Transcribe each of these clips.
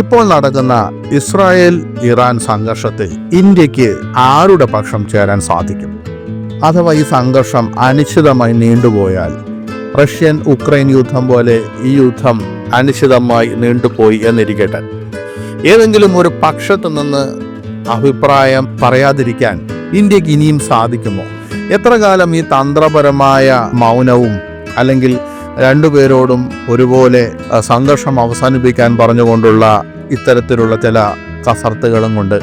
ഇപ്പോൾ നടക്കുന്ന Israel Iran സംഘർഷത്തിൽ ഇന്ത്യയ്ക്ക് ആരുടെ പക്ഷം ചേരാൻ സാധിക്കും? അഥവാ ഈ സംഘർഷം അനിശ്ചിതമായി നീണ്ടുപോയാൽ റഷ്യൻ ഉക്രൈൻ യുദ്ധം പോലെ ഈ യുദ്ധം അനിശ്ചിതമായി നീണ്ടുപോയി എന്നിരിക്കട്ടെ. ഏതെങ്കിലും ഒരു പക്ഷത്തു നിന്ന് അഭിപ്രായം പറയാതിരിക്കാൻ ഇന്ത്യയ്ക്ക് ഇനിയും സാധിക്കുമോ? എത്ര കാലം ഈ തന്ത്രപരമായ മൗനവും അല്ലെങ്കിൽ രണ്ടുപേരോടും ഒരുപോലെ സംഘർഷം അവസാനിപ്പിക്കാൻ പറഞ്ഞുകൊണ്ടുള്ള ഇത്തരത്തിലുള്ള ചില കസർത്തുകളും കൊണ്ട്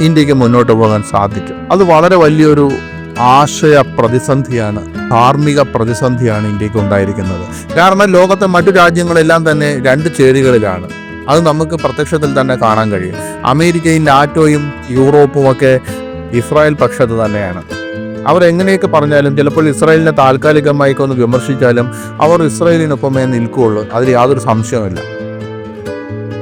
ഇന്ത്യയ്ക്ക് മുന്നോട്ട് പോകാൻ സാധിക്കും. അത് വളരെ വലിയൊരു ആശയ പ്രതിസന്ധിയാണ് ധാർമ്മിക പ്രതിസന്ധിയാണ് ഇന്ത്യയ്ക്ക് ഉണ്ടായിരിക്കുന്നത്. കാരണം ലോകത്തെ മറ്റു രാജ്യങ്ങളെല്ലാം തന്നെ രണ്ട് ചേരികളിലാണ്. അത് നമുക്ക് പ്രത്യക്ഷത്തിൽ തന്നെ കാണാൻ കഴിയും. അമേരിക്കയും നാറ്റോയും യൂറോപ്പും ഒക്കെ ഇസ്രായേൽ പക്ഷത്ത് തന്നെയാണ്. അവർ എങ്ങനെയൊക്കെ പറഞ്ഞാലും ചിലപ്പോൾ ഇസ്രായേലിനെ താൽക്കാലികമായി ഒന്ന് വിമർശിച്ചാലും അവർ ഇസ്രായേലിനൊപ്പമേ നിൽക്കുകയുള്ളൂ. അതിൽ യാതൊരു സംശയവുമില്ല.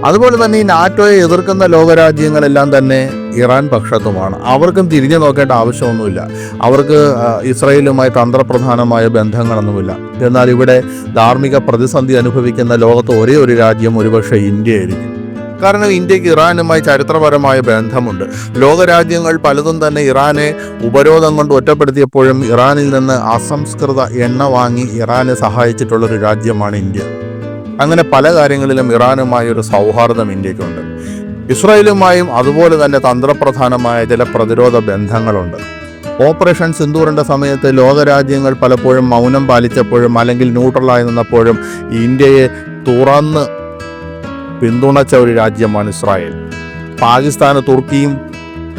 അതുപോലെ തന്നെ ഈ നാറ്റോയെ എതിർക്കുന്ന ലോകരാജ്യങ്ങളെല്ലാം തന്നെ ഇറാൻ പക്ഷത്തുമാണ്. അവർക്കും തിരിഞ്ഞു നോക്കേണ്ട ആവശ്യമൊന്നുമില്ല. അവർക്ക് ഇസ്രായേലുമായി തന്ത്രപ്രധാനമായ ബന്ധങ്ങളൊന്നുമില്ല. എന്നാൽ ഇവിടെ ധാർമ്മിക പ്രതിസന്ധി അനുഭവിക്കുന്ന ലോകത്ത് ഒരേ ഒരു രാജ്യം ഒരുപക്ഷെ ഇന്ത്യയായിരിക്കും. കാരണം ഇന്ത്യയ്ക്ക് ഇറാനുമായി ചരിത്രപരമായ ബന്ധമുണ്ട്. ലോകരാജ്യങ്ങൾ പലതും തന്നെ ഇറാനെ ഉപരോധം കൊണ്ട് ഒറ്റപ്പെടുത്തിയപ്പോഴും ഇറാനിൽ നിന്ന് അസംസ്കൃത എണ്ണ വാങ്ങി ഇറാനെ സഹായിച്ചിട്ടുള്ളൊരു രാജ്യമാണ് ഇന്ത്യ. അങ്ങനെ പല കാര്യങ്ങളിലും ഇറാനുമായി ഒരു സൗഹാർദ്ദം ഇന്ത്യക്കുണ്ട് ഇസ്രായേലുമായും അതുപോലെ തന്നെ തന്ത്രപ്രധാനമായ ചില പ്രതിരോധ ബന്ധങ്ങളുണ്ട്. ഓപ്പറേഷൻ സിന്ദൂറിന്റെ സമയത്ത് ലോകരാജ്യങ്ങൾ പലപ്പോഴും മൗനം പാലിച്ചപ്പോഴും അല്ലെങ്കിൽ ന്യൂട്രലായി നിന്നപ്പോഴും ഇന്ത്യയെ തുറന്ന് പിന്തുണച്ച ഒരു രാജ്യമാണ് ഇസ്രായേൽ. പാകിസ്ഥാന് തുർക്കിയും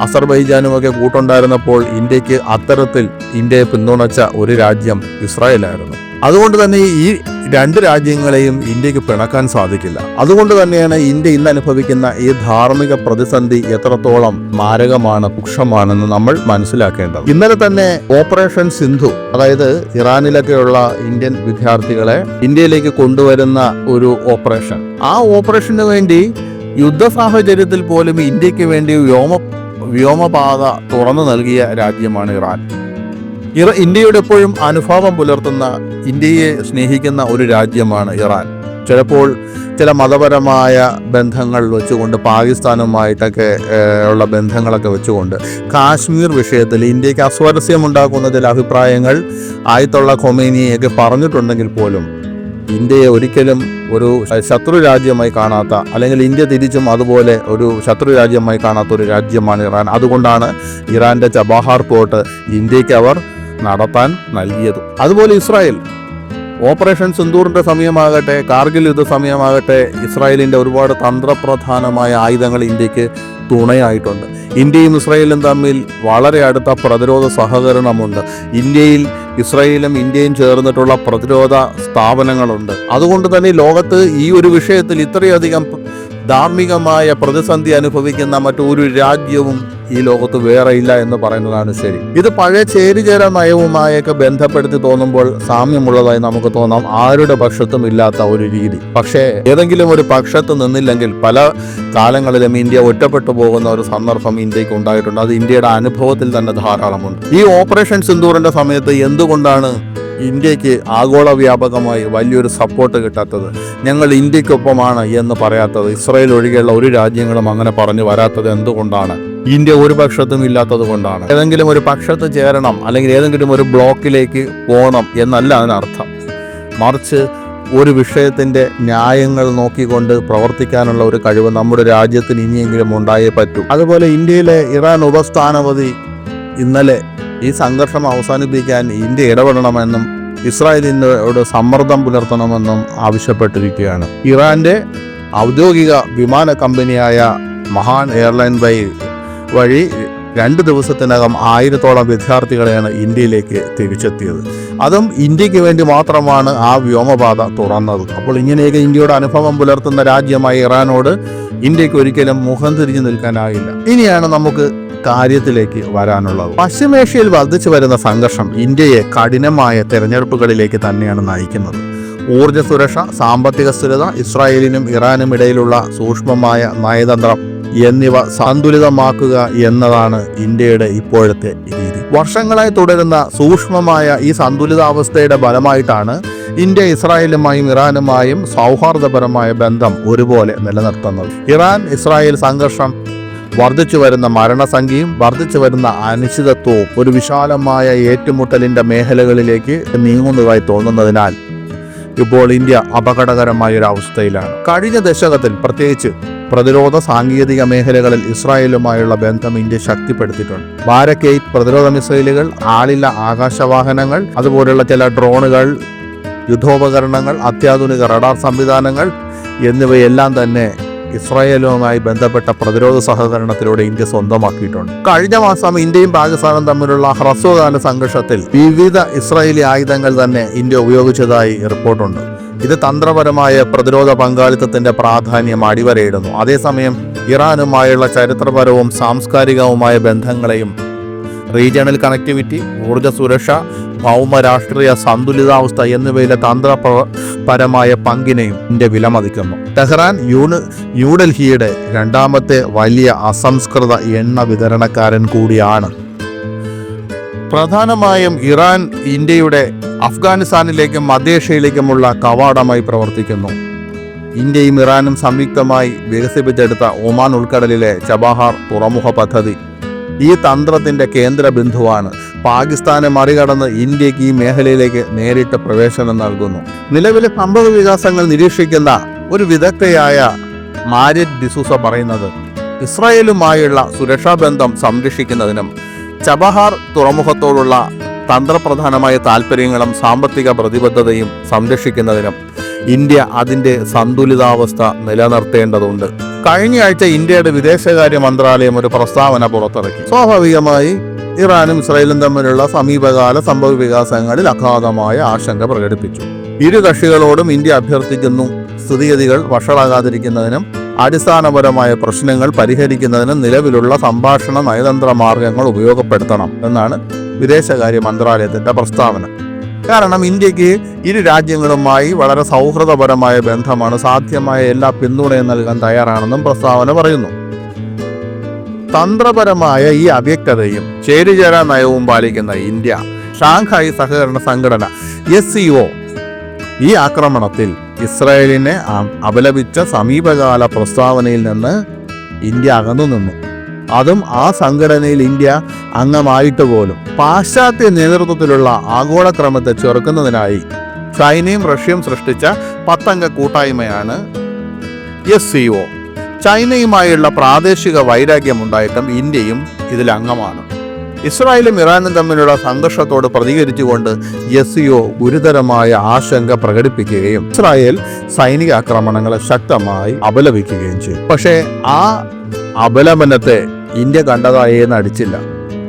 അസർബൈജാനും ഒക്കെ കൂട്ടുണ്ടായിരുന്നപ്പോൾ ഇന്ത്യയ്ക്ക് അത്തരത്തിൽ ഇന്ത്യയെ പിന്തുണച്ച ഒരു രാജ്യം ഇസ്രായേലായിരുന്നു. അതുകൊണ്ട് തന്നെ ഈ രണ്ട് രാജ്യങ്ങളെയും ഇന്ത്യയ്ക്ക് പിണക്കാൻ സാധിക്കില്ല. അതുകൊണ്ട് തന്നെയാണ് ഇന്ത്യ ഇന്ന് അനുഭവിക്കുന്ന ഈ ധാർമ്മിക പ്രതിസന്ധി എത്രത്തോളം മാരകമാണ് പുക്ഷമാണെന്ന് നമ്മൾ മനസ്സിലാക്കേണ്ടത്. ഇന്നലെ തന്നെ ഓപ്പറേഷൻ സിന്ധു അതായത് ഇറാനിലൊക്കെയുള്ള ഇന്ത്യൻ വിദ്യാർത്ഥികളെ ഇന്ത്യയിലേക്ക് കൊണ്ടുവരുന്ന ഒരു ഓപ്പറേഷൻ. ആ ഓപ്പറേഷന് വേണ്ടി യുദ്ധ സാഹചര്യത്തിൽ പോലും ഇന്ത്യയ്ക്ക് വേണ്ടി വ്യോമ വ്യോമപാത തുറന്നു നൽകിയ രാജ്യമാണ് ഇറാൻ. ഇറ ഇന്ത്യയുടെ എപ്പോഴും അനുഭാവം പുലർത്തുന്ന ഇന്ത്യയെ സ്നേഹിക്കുന്ന ഒരു രാജ്യമാണ് ഇറാൻ. ചിലപ്പോൾ ചില മതപരമായ ബന്ധങ്ങൾ വെച്ചുകൊണ്ട് പാകിസ്ഥാനുമായിട്ടൊക്കെ ഉള്ള ബന്ധങ്ങളൊക്കെ വെച്ചുകൊണ്ട് കാശ്മീർ വിഷയത്തിൽ ഇന്ത്യയ്ക്ക് അസ്വാരസ്യമുണ്ടാക്കുന്ന ചില അഭിപ്രായങ്ങൾ ആയത്തുള്ള ഖൊമേനിയൊക്കെ പറഞ്ഞിട്ടുണ്ടെങ്കിൽ പോലും ഇന്ത്യയെ ഒരിക്കലും ഒരു ശത്രു രാജ്യമായി കാണാത്ത അല്ലെങ്കിൽ ഇന്ത്യ തിരിച്ചും അതുപോലെ ഒരു ശത്രു രാജ്യമായി കാണാത്ത ഒരു രാജ്യമാണ് ഇറാൻ. അതുകൊണ്ടാണ് ഇറാന്റെ ചബാഹാർ പോർട്ട് ഇന്ത്യയ്ക്ക് അവർ നടത്താൻ നൽകിയത്. അതുപോലെ ഇസ്രായേൽ ഓപ്പറേഷൻ സിന്ദൂറിന്റെ സമയമാകട്ടെ കാർഗിൽ യുദ്ധ സമയമാകട്ടെ ഇസ്രായേലിന്റെ ഒരുപാട് തന്ത്രപ്രധാനമായ ആയുധങ്ങൾ ഇന്ത്യയ്ക്ക് തുണയായിട്ടുണ്ട്. ഇന്ത്യയും ഇസ്രായേലും തമ്മിൽ വളരെ അടുത്ത പ്രതിരോധ സഹകരണമുണ്ട്. ഇന്ത്യയിൽ ഇസ്രായേലും ഇന്ത്യയും ചേർന്നിട്ടുള്ള പ്രതിരോധ സ്ഥാപനങ്ങളുണ്ട്. അതുകൊണ്ട് തന്നെ ലോകത്ത് ഈ ഒരു വിഷയത്തിൽ ഇത്രയധികം ധാർമ്മികമായ പ്രതിസന്ധി അനുഭവിക്കുന്ന മറ്റൊരു രാജ്യവും ഈ ലോകത്ത് വേറെ ഇല്ല എന്ന് പറയുന്നതാണ് ശരി. ഇത് പഴയ ചേരിചേര നയവുമായൊക്കെ ബന്ധപ്പെടുത്തി തോന്നുമ്പോൾ സാമ്യമുള്ളതായി നമുക്ക് തോന്നാം. ആരുടെ പക്ഷത്തും ഇല്ലാത്ത ഒരു രീതി. പക്ഷേ ഏതെങ്കിലും ഒരു പക്ഷത്ത് നിന്നില്ലെങ്കിൽ പല കാലങ്ങളിലും ഇന്ത്യ ഒറ്റപ്പെട്ടു പോകുന്ന ഒരു സന്ദർഭം ഇന്ത്യയ്ക്ക് ഉണ്ടായിട്ടുണ്ട്. അത് ഇന്ത്യയുടെ അനുഭവത്തിൽ തന്നെ ധാരാളമുണ്ട്. ഈ ഓപ്പറേഷൻ സിന്ദൂറിന്റെ സമയത്ത് എന്തുകൊണ്ടാണ് ഇന്ത്യയ്ക്ക് ആഗോള വ്യാപകമായി വലിയൊരു സപ്പോർട്ട് കിട്ടാത്തത്? ഞങ്ങൾ ഇന്ത്യക്കൊപ്പമാണ് എന്ന് പറയാത്തത്. ഇസ്രായേൽ ഒഴികെയുള്ള ഒരു രാജ്യങ്ങളും അങ്ങനെ പറഞ്ഞു വരാത്തത് എന്തുകൊണ്ടാണ്? ഇന്ത്യ ഒരു പക്ഷത്തും ഇല്ലാത്തത് കൊണ്ടാണ്. ഏതെങ്കിലും ഒരു പക്ഷത്ത് ചേരണം അല്ലെങ്കിൽ ഏതെങ്കിലും ഒരു ബ്ലോക്കിലേക്ക് പോകണം എന്നല്ല അതിനർത്ഥം. മറിച്ച് ഒരു വിഷയത്തിന്റെ ന്യായങ്ങൾ നോക്കിക്കൊണ്ട് പ്രവർത്തിക്കാനുള്ള ഒരു കഴിവ് നമ്മുടെ രാജ്യത്തിന് ഇനിയെങ്കിലും ഉണ്ടായേ പറ്റൂ. അതുപോലെ ഇന്ത്യയിലെ ഇറാൻ ഉപസ്ഥാനപതി ഇന്നലെ ഈ സംഘർഷം അവസാനിപ്പിക്കാൻ ഇന്ത്യ ഇടപെടണമെന്നും ഇസ്രായേലിനോട് സമ്മർദ്ദം പുലർത്തണമെന്നും ആവശ്യപ്പെട്ടിരിക്കുകയാണ്. ഇറാന്റെ ഔദ്യോഗിക വിമാന കമ്പനിയായ മഹാൻ എയർലൈൻ വൈ വഴി രണ്ട് ദിവസത്തിനകം ആയിരത്തോളം വിദ്യാർത്ഥികളെയാണ് ഇന്ത്യയിലേക്ക് തിരിച്ചെത്തിയത്. അതും ഇന്ത്യയ്ക്ക് വേണ്ടി മാത്രമാണ് ആ വ്യോമപാത തുറന്നത്. അപ്പോൾ ഇങ്ങനെയൊക്കെ ഇന്ത്യയുടെ അനുഭവം പുലർത്തുന്ന രാജ്യമായ ഇറാനോട് ഇന്ത്യയ്ക്ക് ഒരിക്കലും മുഖം തിരിഞ്ഞു നിൽക്കാനാകില്ല ഇനിയാണ് നമുക്ക് കാര്യത്തിലേക്ക് വരാനുള്ളത്. പശ്ചിമേഷ്യയിൽ വർദ്ധിച്ചു വരുന്ന സംഘർഷം ഇന്ത്യയെ കഠിനമായ തെരഞ്ഞെടുപ്പുകളിലേക്ക് തന്നെയാണ് നയിക്കുന്നത്. ഊർജ സുരക്ഷ സാമ്പത്തിക സ്ഥിരത ഇസ്രായേലിനും ഇറാനും ഇടയിലുള്ള സൂക്ഷ്മമായ നയതന്ത്രം എന്നിവ സന്തുലിതമാക്കുക എന്നതാണ് ഇന്ത്യയുടെ ഇപ്പോഴത്തെ രീതി. വർഷങ്ങളായി തുടരുന്ന സൂക്ഷ്മമായ ഈ സന്തുലിതാവസ്ഥയുടെ ഫലമായിട്ടാണ് ഇന്ത്യ ഇസ്രായേലുമായും ഇറാനുമായും സൗഹാർദ്ദപരമായ ബന്ധം ഒരുപോലെ നിലനിർത്തുന്നത്. ഇറാൻ ഇസ്രായേൽ സംഘർഷം വർദ്ധിച്ചു വരുന്ന മരണസംഖ്യയും വർദ്ധിച്ചു വരുന്ന അനിശ്ചിതത്വവും ഒരു വിശാലമായ ഏറ്റുമുട്ടലിന്റെ മേഖലകളിലേക്ക് നീങ്ങുന്നതായി തോന്നുന്നതിനാൽ ഇപ്പോൾ ഇന്ത്യ അപകടകരമായ ഒരു അവസ്ഥയിലാണ്. കഴിഞ്ഞ ദശകത്തിൽ പ്രത്യേകിച്ച് പ്രതിരോധ സാങ്കേതിക മേഖലകളിൽ ഇസ്രായേലുമായുള്ള ബന്ധം ഇന്ത്യ ശക്തിപ്പെടുത്തിയിട്ടുണ്ട്. ബാരക്കേറ്റ് പ്രതിരോധ മിസൈലുകൾ ആളില്ല ആകാശവാഹനങ്ങൾ അതുപോലുള്ള ചില ഡ്രോണുകൾ യുദ്ധോപകരണങ്ങൾ അത്യാധുനിക റഡാർ സംവിധാനങ്ങൾ എന്നിവയെല്ലാം തന്നെ ഇസ്രായേലുമായി ബന്ധപ്പെട്ട പ്രതിരോധ സഹകരണത്തിലൂടെ ഇന്ത്യ സ്വന്തമാക്കിയിട്ടുണ്ട്. കഴിഞ്ഞ മാസം ഇന്ത്യയും പാകിസ്ഥാനും തമ്മിലുള്ള ഹ്രസ്വകാല സംഘർഷത്തിൽ വിവിധ ഇസ്രായേലി ആയുധങ്ങൾ തന്നെ ഇന്ത്യ ഉപയോഗിച്ചതായി റിപ്പോർട്ടുണ്ട്. ഇത് തന്ത്രപരമായ പ്രതിരോധ പങ്കാളിത്തത്തിന്റെ പ്രാധാന്യം അടിവരയിടുന്നു. അതേസമയം ഇറാനുമായുള്ള ചരിത്രപരവും സാംസ്കാരികവുമായ ബന്ധങ്ങളെയും റീജിയണൽ കണക്ടിവിറ്റി ഊർജ സുരക്ഷ ഭൗമ രാഷ്ട്രീയ സന്തുലിതാവസ്ഥ എന്നിവയിലെ തന്ത്രപരമായ പങ്കിനെയും ഇന്ത്യ വിലമതിക്കുന്നു. ടെഹ്റാൻ യൂണ് ന്യൂഡൽഹിയുടെ രണ്ടാമത്തെ വലിയ അസംസ്കൃത എണ്ണ വിതരണക്കാരൻ കൂടിയാണ്. പ്രധാനമായും ഇറാൻ ഇന്ത്യയുടെ അഫ്ഗാനിസ്ഥാനിലേക്കും മധ്യേഷ്യയിലേക്കുമുള്ള കവാടമായി പ്രവർത്തിക്കുന്നു. ഇന്ത്യയും ഇറാനും സംയുക്തമായി വികസിപ്പിച്ചെടുത്ത ഒമാൻ ഉൾക്കടലിലെ ചബഹാർ തുറമുഖ പദ്ധതി ഈ തന്ത്രത്തിന്റെ കേന്ദ്ര ബിന്ദുവാണ്. പാകിസ്ഥാനെ മറികടന്ന് ഇന്ത്യയ്ക്ക് ഈ മേഖലയിലേക്ക് നേരിട്ട് പ്രവേശനം നൽകുന്നു. നിലവിലെ സംഭവ വികാസങ്ങൾ നിരീക്ഷിക്കുന്ന ഒരു വിദഗ്ധയായ മാരിറ്റ് ഡിസൂസ പറയുന്നത് ഇസ്രായേലുമായുള്ള സുരക്ഷാ ബന്ധം സംരക്ഷിക്കുന്നതിനും ചബഹാർ തുറമുഖത്തോടുള്ള തന്ത്രപ്രധാനമായ താല്പര്യങ്ങളും സാമ്പത്തിക പ്രതിബദ്ധതയും സംരക്ഷിക്കുന്നതിനും ഇന്ത്യ അതിന്റെ സന്തുലിതാവസ്ഥ നിലനിർത്തേണ്ടതുണ്ട്. കഴിഞ്ഞയാഴ്ച ഇന്ത്യയുടെ വിദേശകാര്യ മന്ത്രാലയം ഒരു പ്രസ്താവന പുറത്തിറക്കി. സ്വാഭാവികമായി ഇറാനും ഇസ്രായേലും തമ്മിലുള്ള സമീപകാല സംഭവ വികാസങ്ങളിൽ അഗാധമായ ആശങ്ക പ്രകടിപ്പിച്ചു. ഇരു കക്ഷികളോടും ഇന്ത്യ അഭ്യർത്ഥിക്കുന്നു സ്ഥിതിഗതികൾ വഷളാകാതിരിക്കുന്നതിനും അടിസ്ഥാനപരമായ പ്രശ്നങ്ങൾ പരിഹരിക്കുന്നതിനും നിലവിലുള്ള സംഭാഷണ നയതന്ത്ര മാർഗങ്ങൾ ഉപയോഗപ്പെടുത്തണം എന്നാണ് വിദേശകാര്യ മന്ത്രാലയത്തിന്റെ പ്രസ്താവന. കാരണം ഇന്ത്യയ്ക്ക് ഇരു രാജ്യങ്ങളുമായി വളരെ സൗഹൃദപരമായ ബന്ധമാണ് സാധ്യമായ എല്ലാ പിന്തുണയും നൽകാൻ തയ്യാറാണെന്നും പ്രസ്താവന പറയുന്നു. തന്ത്രപരമായ ഈ അവ്യക്തതയും ചേരിചേരാ നയവും പാലിക്കുന്ന ഇന്ത്യ ഷാങ്ഹായ് സഹകരണ സംഘടന എസ് സി ഒ ഈ ആക്രമണത്തിൽ ഇസ്രായേലിനെ അപലപിച്ച സമീപകാല പ്രസ്താവനയിൽ നിന്ന് ഇന്ത്യ അകന്നു നിന്നു. അതും ആ സംഘടനയിൽ ഇന്ത്യ അംഗമായിട്ട് പോലും പാശ്ചാത്യ നേതൃത്വത്തിലുള്ള ആഗോളക്രമത്തെ ചെറുക്കുന്നതിനായി ചൈനയും റഷ്യയും സൃഷ്ടിച്ച പത്തംഗ കൂട്ടായ്മയാണ് എസ് സി ഒ. ചൈനയുമായുള്ള പ്രാദേശിക വൈരാഗ്യമുണ്ടായിട്ടും ഇന്ത്യയും ഇതിൽ അംഗമാണ്. ഇസ്രായേലും ഇറാനും തമ്മിലുള്ള സംഘർഷത്തോട് പ്രതികരിച്ചുകൊണ്ട് ഒ ഗുരുതരമായ ആശങ്ക പ്രകടിപ്പിക്കുകയും ഇസ്രായേൽ സൈനിക ആക്രമണങ്ങളെ ശക്തമായി അപലപിക്കുകയും ചെയ്തു. പക്ഷേ ആ അപലപനത്തെ ഇന്ത്യ കണ്ടതായി അടിച്ചില്ല.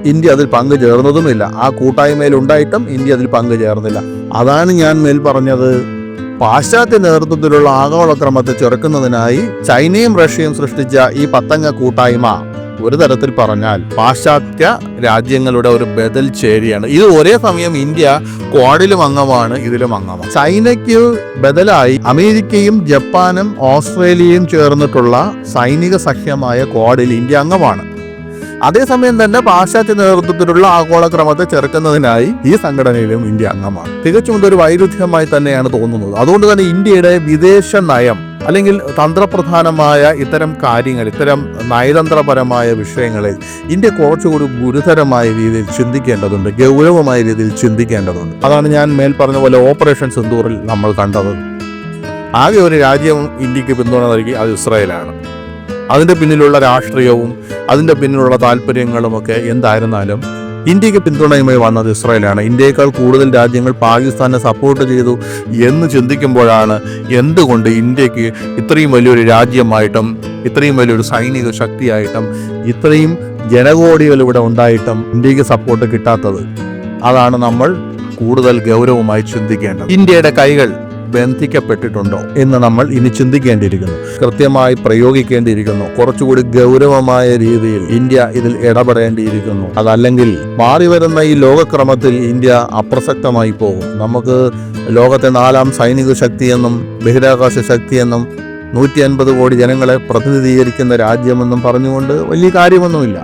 ഇന്ത്യ അതിൽ പങ്കു ചേർന്നതുമില്ല. ആ കൂട്ടായ്മയിൽ ഉണ്ടായിട്ടും ഇന്ത്യ അതിൽ പങ്കു ചേർന്നില്ല. അതാണ് ഞാൻ മേൽ പറഞ്ഞത്. പാശ്ചാത്യ നേതൃത്വത്തിലുള്ള ആഗോളക്രമത്തെ ചെറുക്കുന്നതിനായി ചൈനയും റഷ്യയും സൃഷ്ടിച്ച ഈ പത്തംഗ കൂട്ടായ്മ ഒരു തരത്തിൽ പറഞ്ഞാൽ പാശ്ചാത്യ രാജ്യങ്ങളുടെ ഒരു ബദൽ ചേരിയാണ്. ഇത് ഒരേ സമയം ഇന്ത്യ ക്വാഡിലും അംഗമാണ് ഇതിലും അംഗമാണ്. ചൈനയ്ക്ക് ബദലായി അമേരിക്കയും ജപ്പാനും ഓസ്ട്രേലിയയും ചേർന്നിട്ടുള്ള സൈനിക സഖ്യമായ ക്വാഡിൽ ഇന്ത്യ അംഗമാണ്. അതേസമയം തന്നെ പാശ്ചാത്യ നേതൃത്വത്തിലുള്ള ആഗോള ക്രമത്തെ ചെറുക്കുന്നതിനായി ഈ സംഘടനയിലും ഇന്ത്യ അംഗമാണ്. തികച്ചും ഇതൊരു വൈരുദ്ധ്യമായി തന്നെയാണ് തോന്നുന്നത്. അതുകൊണ്ട് തന്നെ ഇന്ത്യയുടെ വിദേശ നയം അല്ലെങ്കിൽ തന്ത്രപ്രധാനമായ ഇത്തരം കാര്യങ്ങൾ ഇത്തരം നയതന്ത്രപരമായ വിഷയങ്ങളിൽ ഇന്ത്യ കുറച്ചുകൂടി ഗുരുതരമായ രീതിയിൽ ചിന്തിക്കേണ്ടതുണ്ട് ഗൗരവമായ രീതിയിൽ ചിന്തിക്കേണ്ടതുണ്ട്. അതാണ് ഞാൻ മേൽ പറഞ്ഞ പോലെ ഓപ്പറേഷൻ സിന്ദൂറിൽ നമ്മൾ കണ്ടത്. ആകെ ഒരു രാജ്യം ഇന്ത്യയ്ക്ക് പിന്തുണ നൽകി അത് ഇസ്രായേലാണ്. അതിന്റെ പിന്നിലുള്ള രാഷ്ട്രീയവും അതിന്റെ പിന്നിലുള്ള താല്പര്യങ്ങളുമൊക്കെ എന്തായിരുന്നാലും ഇന്ത്യയ്ക്ക് പിന്തുണയുമായി വന്നത് ഇസ്രായേലാണ്. ഇന്ത്യയേക്കാൾ കൂടുതൽ രാജ്യങ്ങൾ പാകിസ്ഥാനെ സപ്പോർട്ട് ചെയ്തു എന്ന് ചിന്തിക്കുമ്പോഴാണ് എന്തുകൊണ്ട് ഇന്ത്യയ്ക്ക് ഇത്രയും വലിയൊരു രാജ്യമായിട്ടും ഇത്രയും വലിയൊരു സൈനിക ശക്തിയായിട്ടും ഇത്രയും ജനകോടികൾ ഇവിടെ ഉണ്ടായിട്ടും ഇന്ത്യയ്ക്ക് സപ്പോർട്ട് കിട്ടാത്തത്? അതാണ് നമ്മൾ കൂടുതൽ ഗൗരവമായി ചിന്തിക്കേണ്ടത്. ഇന്ത്യയുടെ കൈകൾ ബന്ധിക്കപ്പെട്ടിട്ടുണ്ടോ എന്ന് നമ്മൾ ഇനി ചിന്തിക്കേണ്ടിയിരിക്കുന്നു. കൃത്യമായി പ്രയോഗിക്കേണ്ടിയിരിക്കുന്നു. കുറച്ചുകൂടി ഗൗരവമായ രീതിയിൽ ഇന്ത്യ ഇതിൽ ഇടപെടേണ്ടിയിരിക്കുന്നു. അതല്ലെങ്കിൽ മാറി വരുന്ന ഈ ലോകക്രമത്തിൽ ഇന്ത്യ അപ്രസക്തമായി പോകും. നമുക്ക് ലോകത്തെ നാലാം സൈനിക ശക്തിയെന്നും ബഹിരാകാശ ശക്തിയെന്നും നൂറ്റി അൻപത് കോടി ജനങ്ങളെ പ്രതിനിധീകരിക്കുന്ന രാജ്യമെന്നും പറഞ്ഞുകൊണ്ട് വലിയ കാര്യമൊന്നുമില്ല.